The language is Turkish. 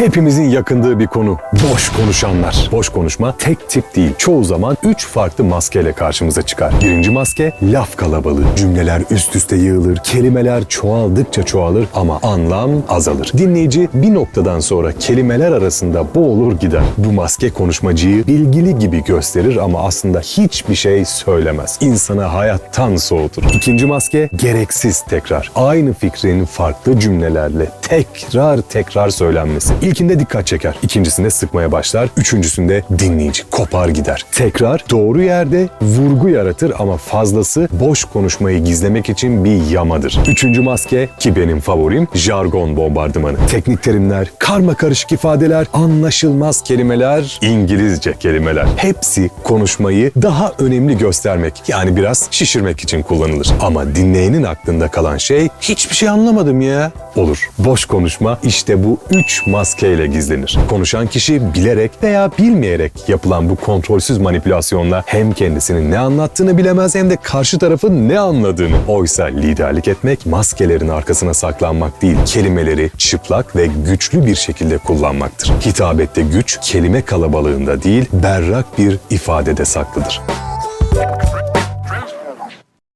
Hepimizin yakındığı bir konu. Boş konuşanlar. Boş konuşma tek tip değil. Çoğu zaman üç farklı maskeyle karşımıza çıkar. Birinci maske laf kalabalığı. Cümleler üst üste yığılır. Kelimeler çoğaldıkça çoğalır ama anlam azalır. Dinleyici bir noktadan sonra kelimeler arasında boğulur gider. Bu maske konuşmacıyı bilgili gibi gösterir ama aslında hiçbir şey söylemez. İnsanı hayattan soğutur. İkinci maske gereksiz tekrar. Aynı fikrin farklı cümlelerle tekrar tekrar söylenmesi. İlkinde dikkat çeker, ikincisinde sıkmaya başlar, üçüncüsünde dinleyici kopar gider. Tekrar doğru yerde vurgu yaratır ama fazlası boş konuşmayı gizlemek için bir yamadır. Üçüncü maske ki benim favorim jargon bombardımanı. Teknik terimler, karma karışık ifadeler, anlaşılmaz kelimeler, İngilizce kelimeler. Hepsi konuşmayı daha önemli göstermek yani biraz şişirmek için kullanılır. Ama dinleyenin aklında kalan şey hiçbir şey anlamadım ya olur. Boş konuşma işte bu üç maskeyle gizlenir. Konuşan kişi bilerek veya bilmeyerek yapılan bu kontrolsüz manipülasyonla hem kendisinin ne anlattığını bilemez hem de karşı tarafın ne anladığını. Oysa liderlik etmek maskelerin arkasına saklanmak değil, kelimeleri çıplak ve güçlü bir şekilde kullanmaktır. Hitabette güç kelime kalabalığında değil, berrak bir ifadede saklıdır.